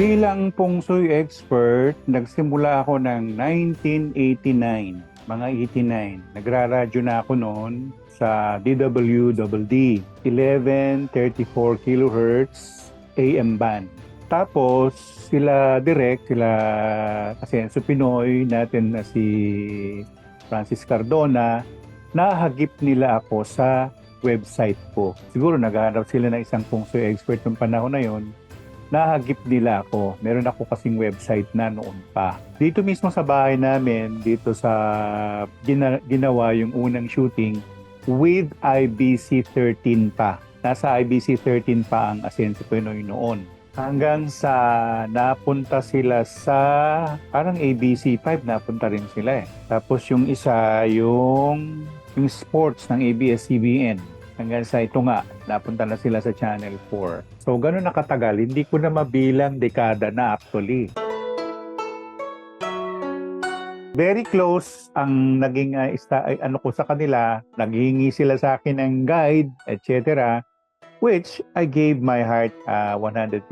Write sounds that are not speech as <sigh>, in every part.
Bilang Shui expert, nagsimula ako ng 1989, mga 89. Nagraradyo na ako noon sa DWDD, 1134 kilohertz AM band. Tapos sila direct, sila Asenso Pinoy, natin na si Francis Cardona, nahagip nila ako sa website ko. Siguro naghahanap sila ng isang Shui expert ng panahon na yon. Nahagip nila ako. Meron ako kasing website na noon pa. Dito mismo sa bahay namin, dito sa gina- ginawa yung unang shooting with IBC 13 pa. Nasa IBC 13 pa ang Asenso Pinoy noon. Hanggang sa napunta sila sa parang ABC 5 napunta rin sila eh. Tapos yung isa yung yung sports ng ABS-CBN. Hanggang sa ito nga, napunta na sila sa Channel 4. So, ganun nakatagal. Hindi ko na mabilang dekada na actually. Very close ang naging uh, ista- ay, ano ko sa kanila. Naghingi sila sa akin ng guide, etc. Which I gave my heart uh, 100%.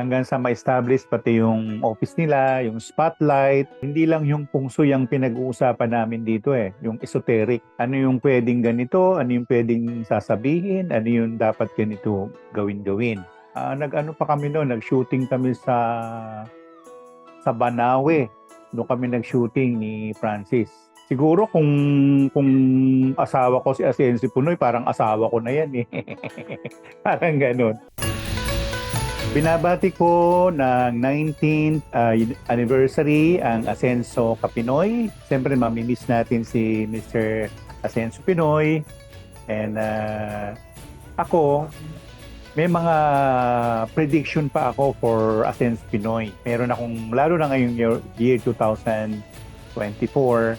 Hanggang sa ma-establish pati yung office nila, yung spotlight. Hindi lang yung pungso yung pinag-uusapan namin dito eh. Yung esoteric. Ano yung pwedeng ganito? Ano yung pwedeng sasabihin? Ano yung dapat ganito gawin-gawin? Ah, nag-ano pa kami noon, nag-shooting kami sa sa Banawe. Doon kami nag-shooting ni Francis. Siguro kung kung asawa ko si Asensi Punoy, parang asawa ko na yan eh. <laughs> parang ganun. Binabati ko ng 19th uh, anniversary ang Asenso Kapinoy. Siyempre, mamimiss natin si Mr. Asenso Pinoy. And uh, ako, may mga prediction pa ako for Asenso Pinoy. Meron akong, lalo na ngayong year, year 2024,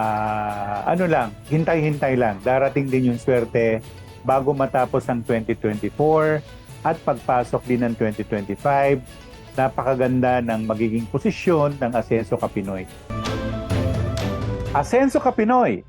ah ano lang, hintay-hintay lang. Darating din yung swerte bago matapos ang 2024 at pagpasok din ng 2025. Napakaganda ng magiging posisyon ng Asenso Kapinoy. Asenso Kapinoy,